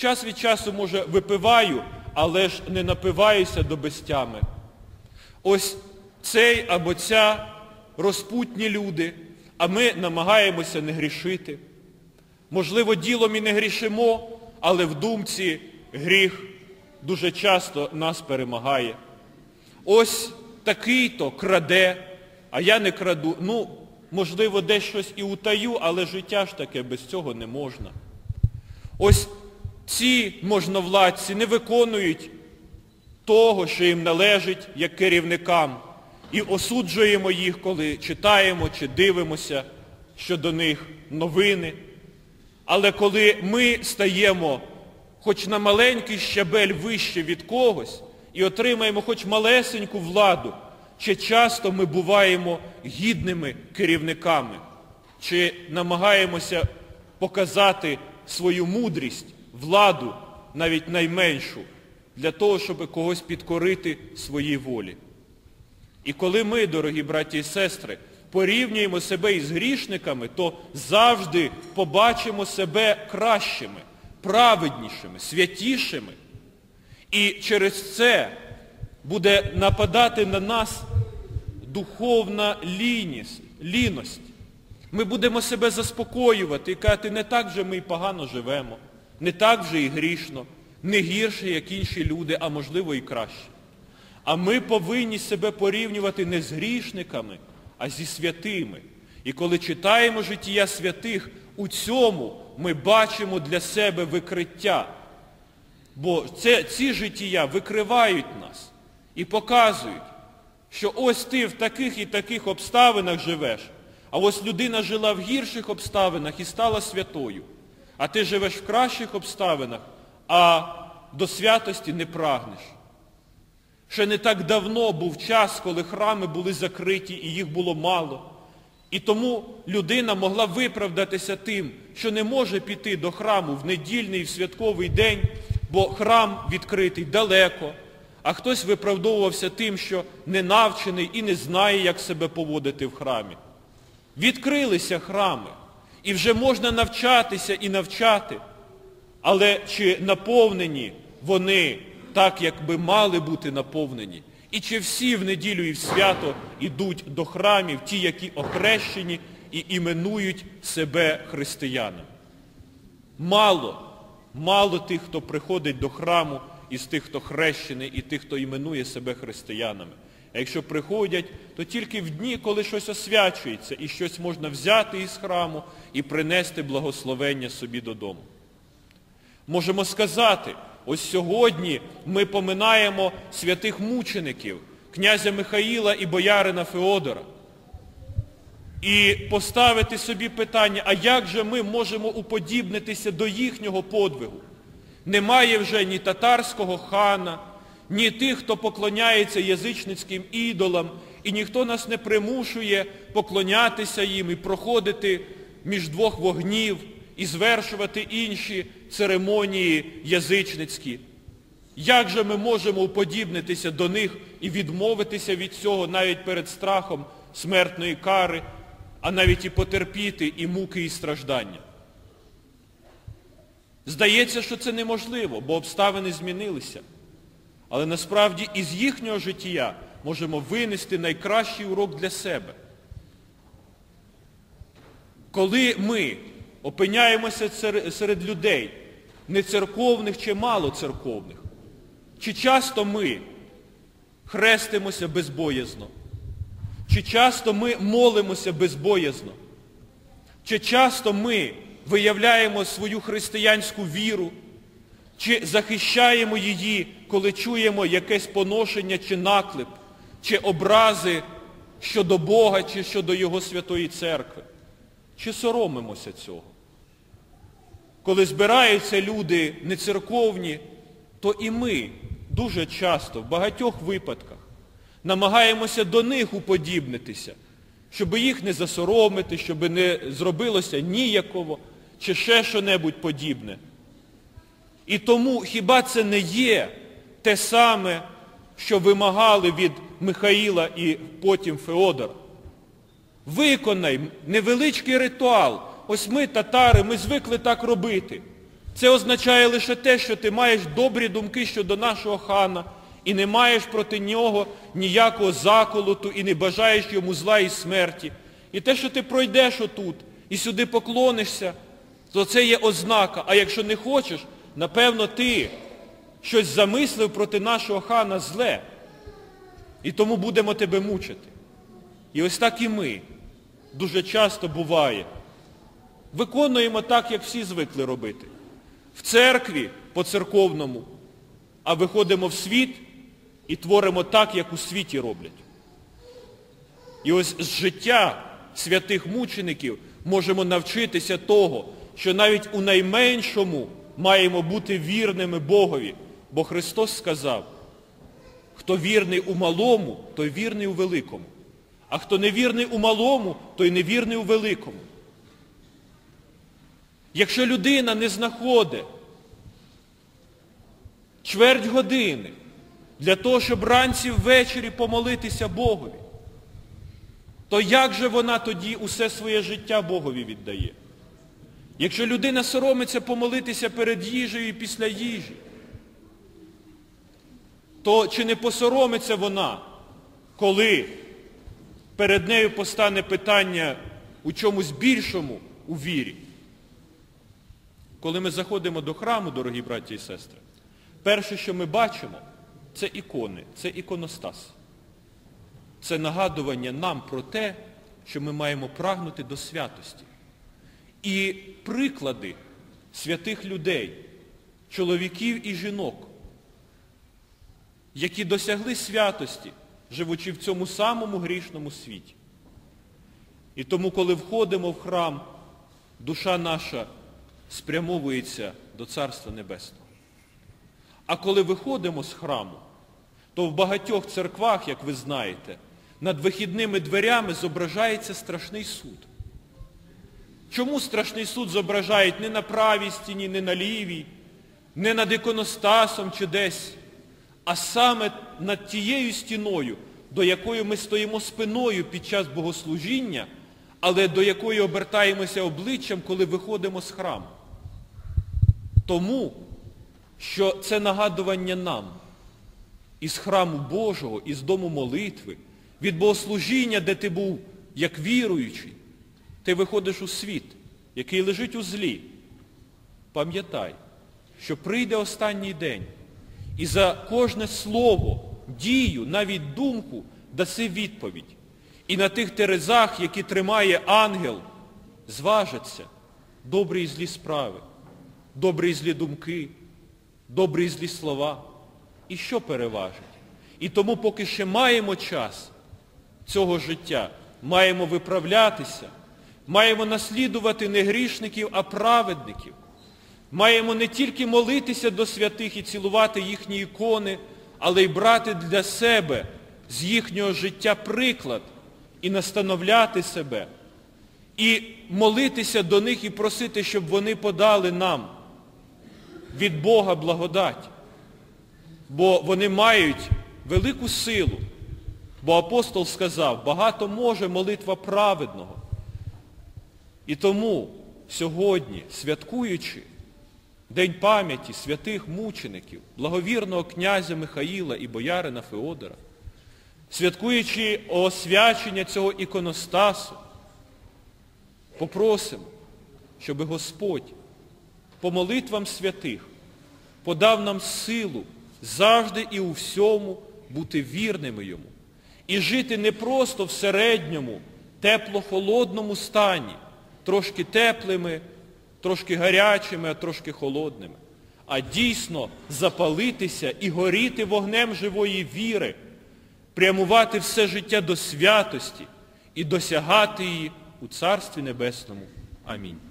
Час від часу, може, випиваю, але ж не напиваюся до безтями. Ось цей або ця розпутні люди, а ми намагаємося не грішити. Можливо, ділом і не грішимо, але в думці гріх дуже часто нас перемагає. Ось такий-то краде, а я не краду. Ну, можливо, десь щось і утаю, але життя ж таке без цього не можна. Ось ці можновладці не виконують того, що їм належить як керівникам. І осуджуємо їх, коли читаємо чи дивимося щодо них новини. Але коли ми стаємо хоч на маленький щабель вище від когось і отримаємо хоч малесеньку владу, чи часто ми буваємо гідними керівниками, чи намагаємося показати свою мудрість, владу, навіть найменшу, для того, щоб когось підкорити своїй волі. І коли ми, дорогі браті і сестри, порівнюємо себе із грішниками, то завжди побачимо себе кращими, праведнішими, святішими. І через це буде нападати на нас духовна ліність, ліність. Ми будемо себе заспокоювати і казати, не так вже ми і погано живемо, не так вже і грішно, не гірше, як інші люди, а можливо і краще. А ми повинні себе порівнювати не з грішниками, а зі святими. І коли читаємо життя святих, у цьому ми бачимо для себе викриття. Бо це, ці життя викривають нас і показують, що ось ти в таких і таких обставинах живеш, а ось людина жила в гірших обставинах і стала святою. А ти живеш в кращих обставинах, а до святості не прагнеш. Ще не так давно був час, коли храми були закриті і їх було мало. І тому людина могла виправдатися тим, що не може піти до храму в недільний, і в святковий день, бо храм відкритий далеко, а хтось виправдовувався тим, що не навчений і не знає, як себе поводити в храмі. Відкрилися храми, і вже можна навчатися і навчати, але чи наповнені вони так, як би мали бути наповнені? І чи всі в неділю і в свято йдуть до храмів, ті, які охрещені і іменують себе християнами? Мало, мало тих, хто приходить до храму, із тих, хто хрещений, і тих, хто іменує себе християнами. А якщо приходять, то тільки в дні, коли щось освячується, і щось можна взяти із храму і принести благословення собі додому. Можемо сказати, ось сьогодні ми поминаємо святих мучеників, князя Михаїла і боярина Феодора. І поставити собі питання, а як же ми можемо уподібнитися до їхнього подвигу? Немає вже ні татарського хана, ні тих, хто поклоняється язичницьким ідолам, і ніхто нас не примушує поклонятися їм і проходити між двох вогнів і звершувати інші церемонії язичницькі. Як же ми можемо уподібнитися до них і відмовитися від цього навіть перед страхом смертної кари, а навіть і потерпіти і муки, і страждання? Здається, що це неможливо, бо обставини змінилися. Але насправді із їхнього життя можемо винести найкращий урок для себе. Коли ми опиняємося серед людей, не церковних чи малоцерковних, чи часто ми хрестимося безбоязно, чи часто ми молимося безбоязно, чи часто ми виявляємо свою християнську віру, чи захищаємо її, коли чуємо якесь поношення чи наклеп, чи образи щодо Бога, чи щодо Його Святої Церкви. Чи соромимося цього? Коли збираються люди нецерковні, то і ми дуже часто, в багатьох випадках, намагаємося до них уподібнитися, щоб їх не засоромити, щоб не зробилося ніяково, чи ще що-небудь подібне. І тому хіба це не є те саме, що вимагали від Михаїла і потім Феодора? Виконай невеличкий ритуал. Ось ми, татари, ми звикли так робити. Це означає лише те, що ти маєш добрі думки щодо нашого хана і не маєш проти нього ніякого заколоту і не бажаєш йому зла і смерті. І те, що ти пройдеш отут і сюди поклонишся, то це є ознака. А якщо не хочеш, напевно, ти щось замислив проти нашого хана зле. І тому будемо тебе мучити. І ось так і ми дуже часто буває. Виконуємо так, як всі звикли робити. В церкві по-церковному, а виходимо в світ і творимо так, як у світі роблять. І ось з життя святих мучеників можемо навчитися того, що навіть у найменшому маємо бути вірними Богові. Бо Христос сказав, хто вірний у малому, той вірний у великому. А хто не вірний у малому, той не вірний у великому. Якщо людина не знаходить чверть години для того, щоб вранці ввечері помолитися Богові, то як же вона тоді усе своє життя Богові віддає? Якщо людина соромиться помолитися перед їжею і після їжі, то чи не посоромиться вона, коли перед нею постане питання у чомусь більшому у вірі? Коли ми заходимо до храму, дорогі браті і сестри, перше, що ми бачимо, це ікони, це іконостас. Це нагадування нам про те, що ми маємо прагнути до святості. І приклади святих людей, чоловіків і жінок, які досягли святості, живучи в цьому самому грішному світі. І тому, коли входимо в храм, душа наша спрямовується до Царства Небесного. А коли виходимо з храму, то в багатьох церквах, як ви знаєте, над вихідними дверями зображається страшний суд. Чому страшний суд зображають не на правій стіні, не на лівій, не над іконостасом чи десь, а саме над тією стіною, до якої ми стоїмо спиною під час богослужіння, але до якої обертаємося обличчям, коли виходимо з храму. Тому, що це нагадування нам із храму Божого, із дому молитви, від богослужіння, де ти був як віруючий, ти виходиш у світ, який лежить у злі. Пам'ятай, що прийде останній день, і за кожне слово, дію, навіть думку даси відповідь. І на тих терезах, які тримає ангел, зважаться добрі і злі справи, добрі і злі думки, добрі і злі слова. І що переважить? І тому, поки ще маємо час цього життя, маємо виправлятися, маємо наслідувати не грішників, а праведників. Маємо не тільки молитися до святих і цілувати їхні ікони, але й брати для себе з їхнього життя приклад і настановляти себе, і молитися до них і просити, щоб вони подали нам від Бога благодать. Бо вони мають велику силу. Бо апостол сказав, багато може молитва праведного. І тому сьогодні, святкуючи День пам'яті святих мучеників, благовірного князя Михаїла і боярина Феодора, святкуючи освячення цього іконостасу, попросимо, щоб Господь по молитвам святих подав нам силу завжди і у всьому бути вірними йому. І жити не просто в середньому, тепло-холодному стані, трошки теплими, трошки гарячими, а трошки холодними, а дійсно запалитися і горіти вогнем живої віри, прямувати все життя до святості і досягати її у Царстві Небесному. Амінь.